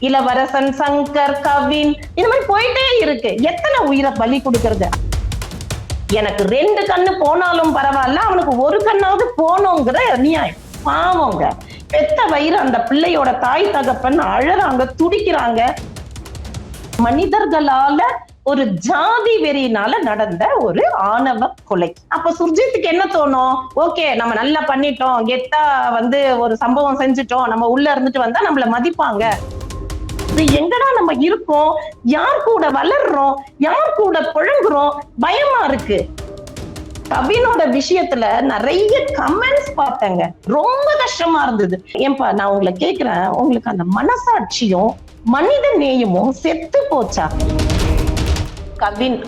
இளவரசன் சங்கர் கவின் இந்த மாதிரி போயிட்டே இருக்கு. எத்தனை உயிரை பலி கொடுக்கறது? எனக்கு ரெண்டு கண்ணு போனாலும் பரவாயில்ல அவனுக்கு ஒரு கண்ணாவது போனோங்கிற நியாயம் பாவங்க. பெத்த வயிறு அந்த பிள்ளையோட தாய் தகப்பன் அழறாங்க துடிக்கிறாங்க. மனிதர்களால ஒரு ஜாதி வெறியினால நடந்த ஒரு ஆணவ கொலை. அப்ப சுர்ஜித்துக்கு என்ன தோணும்? ஓகே நம்ம நல்லா பண்ணிட்டோம். கெத்தா வந்து ஒரு சம்பவம் செஞ்சுட்டோம். நம்ம உள்ள இருந்துட்டு வந்தா நம்மள மதிப்பாங்க. இது எங்கடா நம்ம இருக்கோம்? யார் கூட வளர்றோம்? யார் கூட புழங்குறோம்? பயமா இருக்கு. கவினோட விஷயத்துல நிறைய கமெண்ட்ஸ் பார்த்தேங்க. ரொம்ப கஷ்டமா இருந்தது. ஏன்பா நான் உங்களை கேக்குறேன். உங்களுக்கு அந்த மனசாட்சியும் மனித நேயமும் செத்து போச்சா? கவின்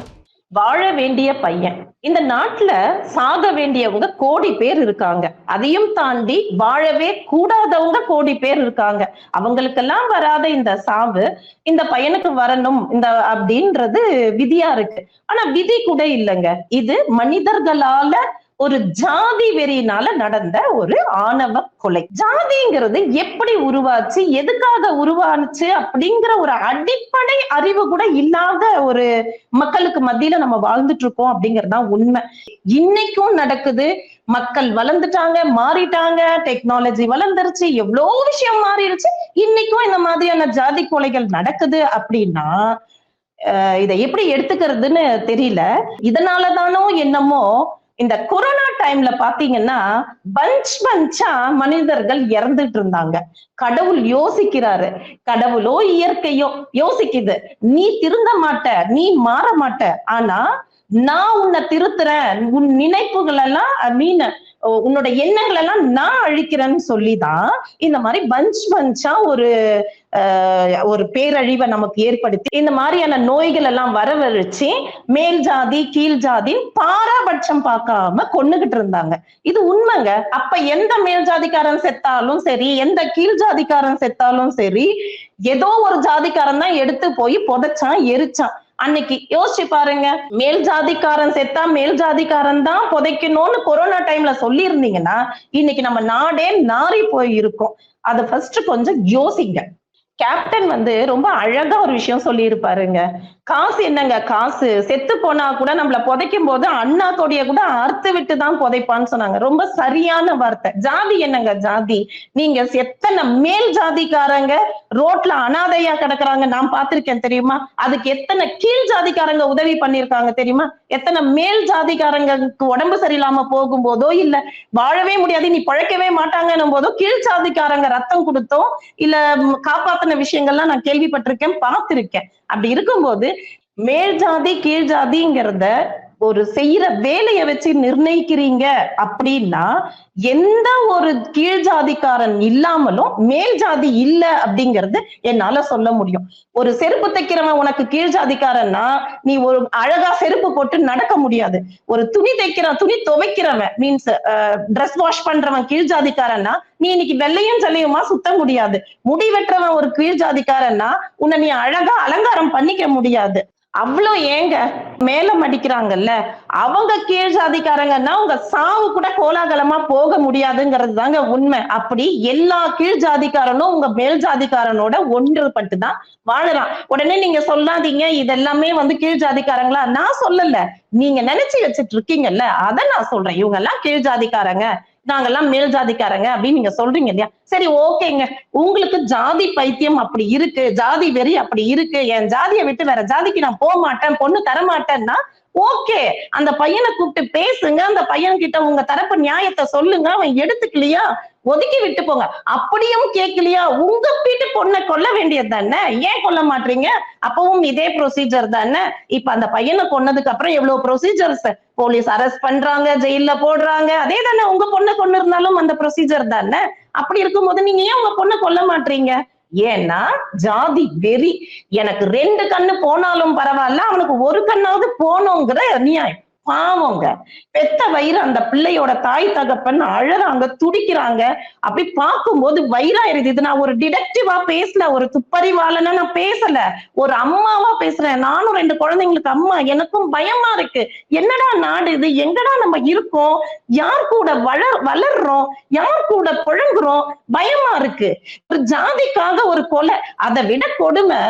வாழ வேண்டிய பையன். இந்த நாட்டுல சாக வேண்டியவங்க கோடி பேர் இருக்காங்க. அதையும் தாண்டி வாழவே கூடாதவங்க கோடி பேர் இருக்காங்க. அவங்களுக்கெல்லாம் வராத இந்த சாவு இந்த பையனுக்கு வரணும் இந்த அப்படின்றது விதியா இருக்கு. ஆனா விதி கூட இல்லைங்க. இது மனிதர்களால ஒரு ஜாதி வெறியினால நடந்த ஒரு ஆணவ கொலை. ஜாதிங்கிறது எப்படி உருவாச்சு எதுக்காக உருவானுச்சு அப்படிங்கிற ஒரு அடிப்படை அறிவு கூட இல்லாத ஒரு மக்களுக்கு மத்தியில நம்ம வாழ்ந்துட்டு இருக்கோம் அப்படிங்கிறது தான் உண்மை. இன்னைக்கும் நடக்குது. மக்கள் வளர்ந்துட்டாங்க மாறிட்டாங்க டெக்னாலஜி வளர்ந்துருச்சு எவ்வளோ விஷயம் மாறிடுச்சு இன்னைக்கும் இந்த மாதிரியான ஜாதி கொலைகள் நடக்குது அப்படின்னா இதை எப்படி எடுத்துக்கிறதுன்னு தெரியல. இதனாலதானோ என்னமோ இந்த கொரோனா டைம்ல பாத்தீங்கன்னா பஞ்ச் பஞ்சா மனிதர்கள் இறந்துட்டு இருந்தாங்க. கடவுள் யோசிக்கிறாரு. கடவுளோ இயற்கையோ யோசிக்குது. நீ திருந்த மாட்ட நீ மாற மாட்ட. ஆனா நான் உன்னை திருத்துறேன். உன் நினைப்புகள் எல்லாம் மீன் உன்னோட எண்ணங்கள் எல்லாம் நான் அழிக்கிறேன்னு சொல்லிதான் இந்த மாதிரி பஞ்ச் பஞ்சா ஒரு ஒரு பேரழிவை நமக்கு ஏற்படுத்தி இந்த மாதிரியான நோய்கள் எல்லாம் வரவழைச்சு மேல் ஜாதி கீழ் ஜாதி பாராபட்சம் பார்க்காம கொன்னுகிட்டு இருந்தாங்க. இது உண்மைங்க. அப்ப எந்த மேல் ஜாதிக்காரன் செத்தாலும் சரி எந்த கீழ் ஜாதிக்காரன் செத்தாலும் சரி ஏதோ ஒரு ஜாதிக்காரன் தான் எடுத்து போய் புதைச்சான் எரிச்சான். அன்னைக்கு யோசிச்சு பாருங்க. மேல் ஜாதிக்காரன் செத்தா மேல் ஜாதிக்காரன் தான் புதைக்கணும்னு கொரோனா டைம்ல சொல்லி இருந்தீங்கன்னா இன்னைக்கு நம்ம நாடே நாறி போயிருக்கோம். அதை ஃபர்ஸ்ட் கொஞ்சம் யோசிங்க. கேப்டன் வந்து ரொம்ப அழகா ஒரு விஷயம் சொல்லியிருப்பாருங்க. காசு என்னங்க காசு? செத்து போனா கூட நம்மள புதைக்கும் போது அண்ணா தோடிய கூட அறுத்து விட்டு தான் புதைப்பான்னு சொன்னாங்க. ரொம்ப சரியான வார்த்தை. ஜாதி என்னங்க ஜாதி? நீங்க எத்தனை மேல் ஜாதிக்காரங்க? ரோட்ல அனாதையா கிடக்குறாங்க. நான் பார்த்திருக்கேன் தெரியுமா? அதுக்கு எத்தனை கீழ் ஜாதிக்காரங்க உதவி பண்ணிருக்காங்க தெரியுமா? எத்தனை மேல் ஜாதிக்காரங்களுக்கு உடம்பு சரியில்லாம போகும்போதோ இல்ல வாழவே முடியாது நீ பழைக்கவே மாட்டாங்கன்னும் போதோ கீழ் ஜாதிக்காரங்க ரத்தம் கொடுத்தோ இல்ல காப்பாத்தின விஷயங்கள்லாம் நான் கேள்விப்பட்டிருக்கேன் பார்த்திருக்கேன். அப்படி இருக்கும்போது மேல் ஜாதி கீழ் ஜாதிங்கிறத ஒரு செய்யற வேலையை வச்சு நிர்ணயிக்கிறீங்க அப்படின்னா எந்த ஒரு கீழ் ஜாதிக்காரன் இல்லாமலும் மேல் ஜாதி இல்ல அப்படிங்கறது என்னால சொல்ல முடியும். ஒரு செருப்பு தைக்கிறவன் உனக்கு கீழ் ஜாதிக்காரன்னா நீ ஒரு அழகா செருப்பு போட்டு நடக்க முடியாது. ஒரு துணி தைக்கிறவன் துணி துவைக்கிறவன் மீன்ஸ் ட்ரெஸ் வாஷ் பண்றவன் கீழ் ஜாதிக்காரன்னா நீ இன்னைக்கு வெள்ளையும் செல்லையுமா சுத்த முடியாது. முடி வெட்டுறவன் ஒரு கீழ் ஜாதிக்காரன்னா உன்னை நீ அழகா அலங்காரம் பண்ணிக்க முடியாது. அவ்வளோ ஏங்க மேல மடிக்கிறாங்கல்ல? அவங்க கீழ் ஜாதிக்காரங்கன்னா உங்க சாவு கூட கோலாகலமா போக முடியாதுங்கிறது தாங்க உண்மை. அப்படி எல்லா கீழ் ஜாதிக்காரனும் உங்க மேல் ஜாதிக்காரனோட ஒன்றுபட்டு தான் வாழறான். உடனே நீங்க சொல்லாதீங்க இதெல்லாமே வந்து கீழ் ஜாதிக்காரங்களா? நான் சொல்லல. நீங்க நினைச்சு வச்சிட்டு இருக்கீங்கல்ல அதை நான் சொல்றேன். இவங்க எல்லாம் கீழ் ஜாதிக்காரங்க. நாங்கெல்லாம் மேல் ஜாதிக்காரங்க அப்படின்னு நீங்க சொல்றீங்க இல்லையா? சரி ஓகேங்க. உங்களுக்கு ஜாதி பைத்தியம் அப்படி இருக்கு ஜாதி வெறி அப்படி இருக்கு. என் ஜாதியை விட்டு வேற ஜாதிக்கு நான் போக மாட்டேன் பொண்ணு தர மாட்டேன்னா ஓகே அந்த பையனை கூப்பிட்டு பேசுங்க அந்த பையன் கிட்ட உங்க தரப்பு நியாயத்தை சொல்லுங்க அவன் எடுத்துக்கலையா? ஒதுக்கி விட்டு போங்க. அப்படியும் கேட்கலையா? உங்க வீட்டு பொண்ணை கொல்ல வேண்டியது தானே? ஏன் கொல்ல மாட்டீங்க? அப்பவும் இதே ப்ரொசீஜர் தானே? இப்ப அந்த பையனை கொன்னதுக்கு அப்புறம் எவ்வளவு ப்ரொசீஜர்ஸ் போலீஸ் அரெஸ்ட் பண்றாங்க ஜெயில்ல போடுறாங்க. அதே தானே உங்க பொண்ணை கொண்டு இருந்தாலும் அந்த ப்ரொசீஜர் தானே? அப்படி இருக்கும்போது நீங்க ஏன் உங்க பொண்ணை கொல்ல மாட்டீங்க? ஏன்னா ஜாதி வெறி. எனக்கு ரெண்டு கண்ணு போனாலும் பரவாயில்ல அவனுக்கு ஒரு கண்ணாவது போனோங்கிற நியாயம் பாவங்க. பெத்த வயிறு அந்த பிள்ளையோட தாய் தகப்பன் அழறாங்க துடிக்கிறாங்க. அப்படி பார்க்கும்போது வயிறாயிருது. இது நான் ஒரு டிடெக்டிவா பேசல ஒரு துப்பறிவாளனா நான் பேசல. ஒரு அம்மாவா பேசுறேன். நானும் ரெண்டு குழந்தைங்களுக்கு அம்மா எனக்கும் பயமா இருக்கு. என்னடா நாடு இது? எங்கடா நம்ம இருக்கோம்? யார் கூட வளர் வளர்றோம்? யார் கூட புழங்குறோம்? பயமா இருக்கு. ஒரு ஜாதிக்காக ஒரு கொலை. அதை விட கொடுமை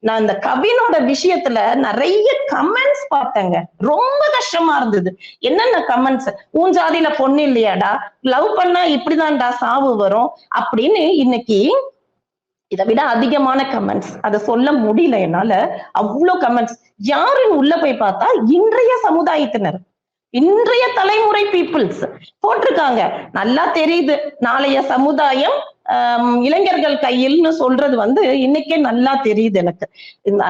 நான் இந்த கவினோட விஷயத்துல நிறைய கமெண்ட்ஸ் பார்த்தேங்க. ரொம்ப கஷ்டமா இருந்தது. என்னென்ன கமெண்ட்ஸ் உன் ஜாதியில பொண்ணு இல்லையாடா? லவ் பண்ணா இப்படிதான்டா சாவு வரும். அப்படின்னு இன்னைக்கு இதை விட அதிகமான கமெண்ட்ஸ் அதை சொல்ல முடியல என்னால. அவ்வளோ கமெண்ட்ஸ் யாருன்னு உள்ள போய் பார்த்தா இன்றைய சமுதாயத்தினர். இன்றைய தலைமுறை பீப்புள்ஸ் போட்டிருக்காங்க. நல்லா தெரியுது. நாளைய சமுதாயம் இளைஞர்கள் கையில்னு சொல்றது வந்து இன்னைக்கே நல்லா தெரியுது எனக்கு. இந்த,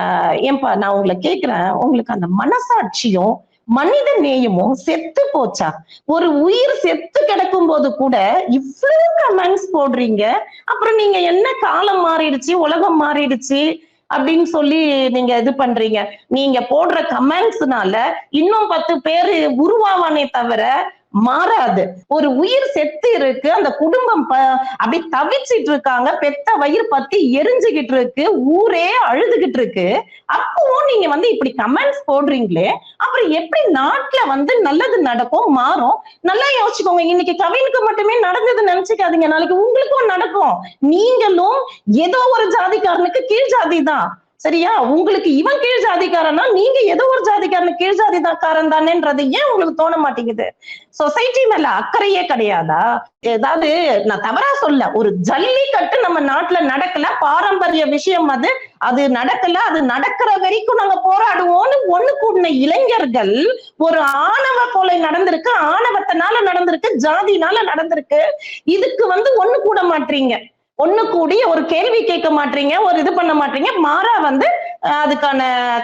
ஏன்பா நான் உங்களை கேக்குறேன். உங்களுக்கு அந்த மனசாட்சியும் மனித நேயமும் செத்து போச்சா? ஒரு உயிர் செத்து கிடக்கும் போது கூட இவ்வளவு கமெண்ட்ஸ் போடுறீங்க. அப்புறம் நீங்க என்ன காலம் மாறிடுச்சு உலகம் மாறிடுச்சு அப்படின்னு சொல்லி நீங்க இது பண்றீங்க. நீங்க போடுற கமெண்ட்ஸ்னால இன்னும் பத்து பேரு உருவாவானே தவிர மாறாது. ஒரு உயிர் செத்து இருக்கு அந்த குடும்பம் அப்படி தவிச்சிட்டு இருக்காங்க பெத்த வயிறு பத்தி எரிஞ்சுகிட்டு இருக்கு ஊரே அழுதுகிட்டு இருக்கு. அப்பவும் நீங்க வந்து இப்படி கமெண்ட்ஸ் போடுறீங்களே அப்புறம் எப்படி நாட்டுல வந்து நல்லது நடக்கும் மாறும்? நல்லா யோசிச்சுக்கோங்க. இன்னைக்கு கவினுக்கு மட்டுமே நடந்தது நினைச்சுக்காதீங்க. நாளைக்கு உங்களுக்கும் நடக்கும். நீங்களும் ஏதோ ஒரு ஜாதிக்காரனுக்கு கீழ் ஜாதி தான். சரியா? உங்களுக்கு இவன் கீழ் ஜாதிக்காரனா நீங்க ஏதோ ஒரு ஜாதிக்காரன் கீழ் ஜாதிக்காரன் தானேன்றது ஏன் உங்களுக்கு தோண மாட்டேங்குது? சொசைட்டி மேல அக்கறையே கிடையாதா? ஏதாவது நான் தவறா சொல்ல ஒரு ஜல்லிக்கட்டு நம்ம நாட்டுல நடக்கல பாரம்பரிய விஷயம் அது அது நடக்கல அது நடக்கிற வரைக்கும் நாங்க போராடுவோம்னு ஒண்ணு கூடின இளைஞர்கள் ஒரு ஆணவ கொலை நடந்திருக்கு ஆணவத்தினால நடந்திருக்கு ஜாதினால நடந்திருக்கு. இதுக்கு வந்து ஒண்ணு கூட மாட்டீங்க ஒண்ணு கூடி ஒரு கேள்வி கேட்க மாட்டீங்க ஒரு இது பண்ண மாட்டீங்க. மாறா வந்து அதுக்கான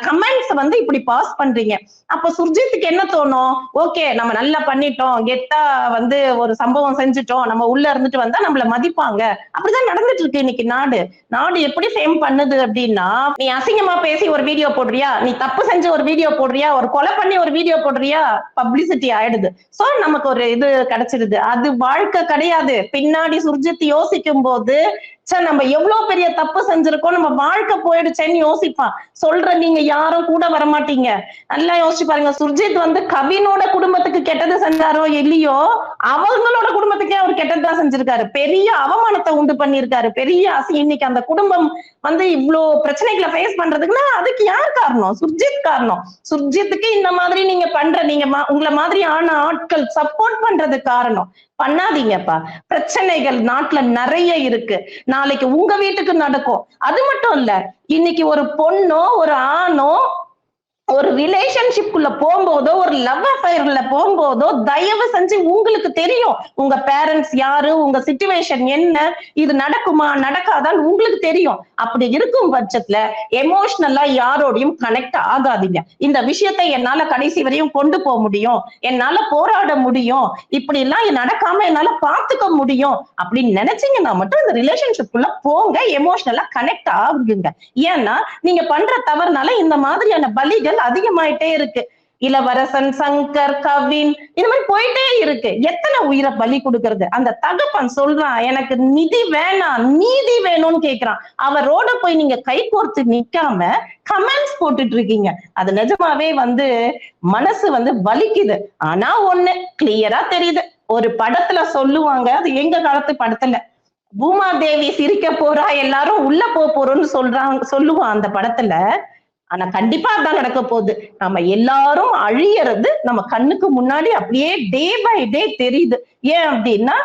கமெண்ட்ஸ் வந்து இப்படி பாஸ் பண்றீங்க. அப்ப சுர்ஜித்துக்கு என்ன தோணும்? ஓகே நம்ம நல்லா பண்ணிட்டோம். கெத்தா வந்து ஒரு சம்பவம் செஞ்சுட்டோம். நம்ம உள்ள இருந்துட்டு வந்தா நம்மள மதிப்பாங்க. அப்படிதான் நடந்துட்டு இருக்கு இன்னைக்கு நாடு. நாடு எப்படி ஃபேம் பண்ணுது அப்படின்னா நீ அசிங்கமா பேசி ஒரு வீடியோ போடுறியா? நீ தப்பு செஞ்சு ஒரு வீடியோ போடுறியா? ஒரு கொலை பண்ணி ஒரு வீடியோ போடுறியா? பப்ளிசிட்டி ஆயிடுது. சோ நமக்கு ஒரு இது கிடைச்சிடுது அது வாழ்க்கை கிடையாது. பின்னாடி சுர்ஜித் யோசிக்கும் போது சார் நம்ம எவ்வளவு பெரிய தப்பு செஞ்சிருக்கோம். நம்ம வாழ்க்கை போயிடுச்சேன்னு யோசிப்பான். சொல்ற நீங்க யாரும் கூட வர மாட்டீங்க நல்லா யோசிச்சு பாருங்க. சுர்ஜித் வந்து கவினோட குடும்பத்துக்கு கெட்டது செஞ்சாரோ இல்லையோ அவங்களோட குடும்பத்துக்கே அவர் கெட்டதுதான் செஞ்சிருக்காரு. பெரிய அவமானத்தை உண்டு பண்ணிருக்காரு பெரிய ஆசை இன்னைக்கு அந்த குடும்பம் வந்து இவ்வளோ பிரச்சனைகளை ஃபேஸ் பண்றதுக்குன்னா அதுக்கு யார் காரணம்? சுர்ஜித் காரணம். சுர்ஜித்துக்கு இந்த மாதிரி நீங்க பண்ற நீங்க மா- உங்களை மாதிரி ஆன ஆட்கள் சப்போர்ட் பண்றது காரணம். பண்ணாதீங்கப்பா. பிரச்சனைகள் நாட்டுல நிறைய இருக்கு. நாளைக்கு உங்க வீட்டுக்கு நடக்கும். அது மட்டும் இல்ல இன்னைக்கு ஒரு பொண்ணோ ஒரு ஆணோ ஒரு ரிலேஷன்ஷிப்குள்ள போகும்போதோ ஒரு லவ் அஃபயர்ல போகும்போதோ தயவு செஞ்சு உங்களுக்கு தெரியும். உங்க பேரண்ட்ஸ் யாரு உங்க சிச்சுவேஷன் என்ன இது நடக்குமா நடக்காதான்னு உங்களுக்கு தெரியும். அப்படி இருக்கும் பட்சத்துல எமோஷனலா யாரோடையும் கனெக்ட் ஆகாதீங்க. இந்த விஷயத்தை என்னால கடைசி வரையும் கொண்டு போக முடியும். என்னால போராட முடியும். இப்படி எல்லாம் நடக்காம என்னால பாத்துக்க முடியும். அப்படின்னு நினைச்சீங்கன்னா மட்டும் இந்த ரிலேஷன்ஷிப்குள்ள போங்க. எமோஷனலா கனெக்ட் ஆகுங்க. ஏன்னா நீங்க பண்ற தவறுனால இந்த மாதிரியான பலிகள் அதிகமாயிட்டே இருக்கு. இளவரசன் சங்கர் கவின் இந்த மாதிரி போயிட்டே இருக்கு. எத்தனை உயிரை பலி கொடுக்கறது? அந்த தகப்பன் சொல்றான் எனக்கு நிதி வேணாம் நீதி வேணும்னு கேக்குறான். அவரோட போய் நீங்க கை கோர்த்து நிக்காம கமெண்ட்ஸ் போட்டுட்டு இருக்கீங்க அது நிஜமாவே வந்து மனசு வந்து வலிக்குது. ஆனா ஒண்ணு கிளியரா தெரியுது. ஒரு படத்துல சொல்லுவாங்க அது எங்க காலத்து படத்துல. பூமாதேவி சிரிக்க போறா எல்லாரும் உள்ள போறோம்னு சொல்றாங்க சொல்லுவான் அந்த படத்துல. ஆனா கண்டிப்பா அதான் நடக்க போகுது. நம்ம எல்லாரும் அழியறது நம்ம கண்ணுக்கு முன்னாடி அப்படியே டே பை டே தெரியுது. ஏன் அப்படின்னா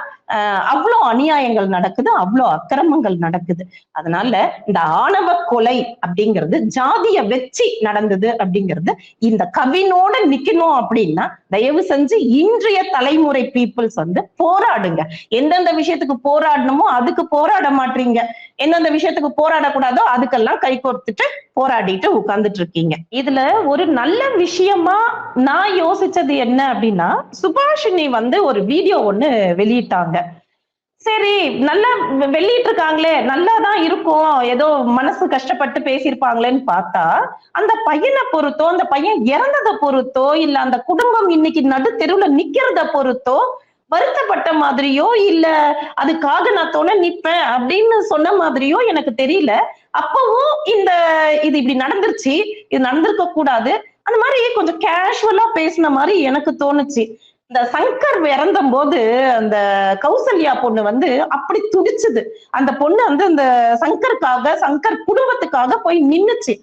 அவ்வளோ அநியாயங்கள் நடக்குது அவ்வளோ அக்கிரமங்கள் நடக்குது. அதனால இந்த ஆணவ கொலை அப்படிங்கிறது ஜாதிய வச்சு நடந்தது அப்படிங்கிறது இந்த கவினோட நிக்கணும் அப்படின்னா தயவு செஞ்சு இன்றைய தலைமுறை பீப்புள்ஸ் வந்து போராடுங்க. எந்தெந்த விஷயத்துக்கு போராடணுமோ அதுக்கு போராட மாட்டீங்க. எந்தெந்த விஷயத்துக்கு போராடக்கூடாதோ அதுக்கெல்லாம் கை கோர்த்துட்டு போராடிட்டு உட்கார்ந்துட்டு இருக்கீங்க இதுல ஒரு நல்ல விஷயமா நான் யோசிச்சது என்ன அப்படின்னா சுபாஷினி வந்து ஒரு வீடியோ ஒண்ணு வெளியிட்டாங்க. சரி நல்லா வெளியிட்டு இருக்காங்களே நல்லாதான் இருக்கும் ஏதோ மனசு கஷ்டப்பட்டு பேசியிருப்பாங்களேன்னு பார்த்தா அந்த பையனை பொறுத்தோ அந்த பையன் இறந்ததை பொறுத்தோ இல்ல அந்த குடும்பம் இன்னைக்கு நடு தெருவுல நிக்கிறத பொறுத்தோ வருத்தப்பட்ட மாதிரியோ இல்ல அதுக்காக நான் துணை நிப்பேன் அப்படின்னு சொன்ன மாதிரியோ எனக்கு தெரியல. அப்பவும் இந்த இது இப்படி நடந்துருச்சு. இது நடந்திருக்க கூடாது. அந்த மாதிரி கொஞ்சம் கேஷுவலா பேசின மாதிரி எனக்கு தோணுச்சு. இந்த சங்கர் இறந்த போது அந்த கௌசல்யா பொண்ணு வந்து அப்படி துடிச்சுது. அந்த பொண்ணு வந்து அந்த சங்கருக்காக சங்கர் குடும்பத்துக்காக போய் நின்னுச்சு.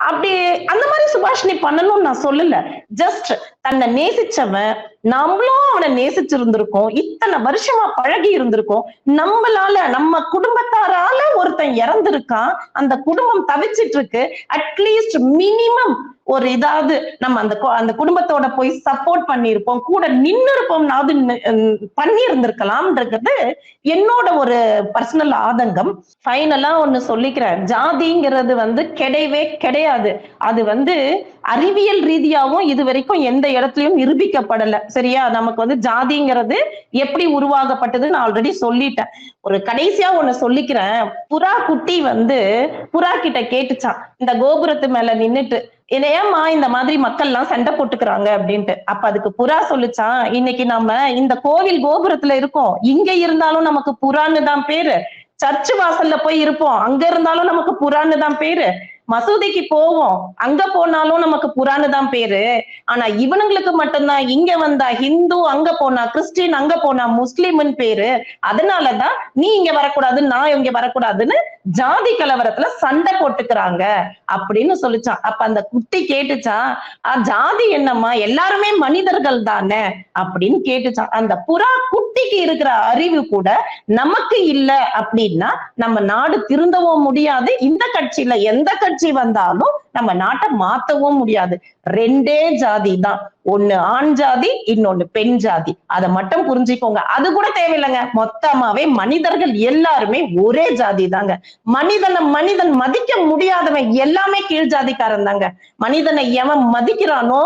அப்படி அந்த மாதிரி சுபாஷினி பண்ணணும்னு நான் சொல்லல. ஜஸ்ட் தன்னை நேசிச்சவன் நம்மளும் அவனை நேசிச்சிருந்திருக்கோம். இத்தனை வருஷமா பழகி இருந்திருக்கோம். நம்மளால நம்ம குடும்பத்தாரால ஒருத்தன் இறந்திருக்கான். அந்த குடும்பம் தவிச்சிட்டு இருக்கு அட்லீஸ்ட் மினிமம் ஒரு இதாவது நம்ம அந்த அந்த குடும்பத்தோட போய் சப்போர்ட் பண்ணியிருப்போம். கூட நின்னு இருப்போம்னாவது பண்ணி இருந்திருக்கலாம்ன்றது என்னோட ஒரு பர்சனல் ஆதங்கம். ஃபைனலா ஒண்ணு சொல்லிக்கிறேன். ஜாதிங்கிறது வந்து கிடையவே கிடையாது. அது வந்து அறிவியல் ரீதியாவும் இது வரைக்கும் எந்த இடத்துலயும் நிரூபிக்கப்படல. சரியா? நமக்கு வந்து ஜாதிங்கிறது எப்படி உருவாகப்பட்டது நான் ஆல்ரெடி சொல்லிட்டேன். ஒரு கடைசியா ஒண்ணு சொல்லிக்கிறேன். புறா குட்டி வந்து புறா கிட்ட கேட்டுச்சான் இந்த கோபுரத்து மேல நின்னுட்டு "இது இந்த மாதிரி மக்கள் எல்லாம் சண்டை போட்டுக்கிறாங்க? அப்படின்ட்டு. அப்ப அதுக்கு புறா சொல்லுச்சான் இன்னைக்கு நம்ம இந்த கோவில் கோபுரத்துல இருக்கோம். இங்க இருந்தாலும் நமக்கு புறான்னு தான் பேரு. சர்ச் வாசல்ல போய் இருப்போம். அங்க இருந்தாலும் நமக்கு புறான்னு தான் பேரு. மசூதிக்கு போவோம். அங்க போனாலும் நமக்கு புறான்னு தான் பேரு. ஆனா இவனுங்களுக்கு மட்டும்தான். இங்க வந்தா ஹிந்து அங்க போனா கிறிஸ்டின் அங்க போனா முஸ்லிம்னு பேரு. அதனாலதான் நீ இங்க வரக்கூடாது நான் இங்க வரக்கூடாதுன்னு ஜாதி கலவரத்துல சண்டை போட்டுக்கிறாங்க அப்படின்னு சொல்லிச்சான். அப்ப அந்த குட்டி கேட்டுச்சான் "ஆ, ஜாதி என்னம்மா? எல்லாருமே மனிதர்கள் தானே? அப்படின்னு கேட்டுச்சான். அந்த புறா குட்டிக்கு இருக்கிற அறிவு கூட நமக்கு இல்ல அப்படின்னா நம்ம நாடு திருந்தவும் முடியாது. இந்த கட்சியில எந்த கட்சி கட்சி வந்தாலும் நம்ம நாட்டை மாத்தவும் முடியாது. ரெண்டே ஜாதி தான். ஒண்ணு ஆண் ஜாதி இன்னொன்னு பெண் ஜாதி. அதை மட்டும் புரிஞ்சுக்கோங்க. அது கூட தேவையில்லைங்க. மொத்தமாவே மனிதர்கள் எல்லாருமே ஒரே ஜாதி தாங்க. மனிதனை மனிதன் மதிக்க முடியாதவன் எல்லாமே கீழ் ஜாதிக்காரன் தாங்க. மனிதனை எவன் மதிக்கிறானோ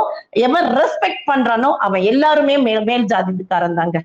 எவன் ரெஸ்பெக்ட் பண்றானோ அவன் எல்லாருமே மேல் மேல் ஜாதிக்காரன் தாங்க.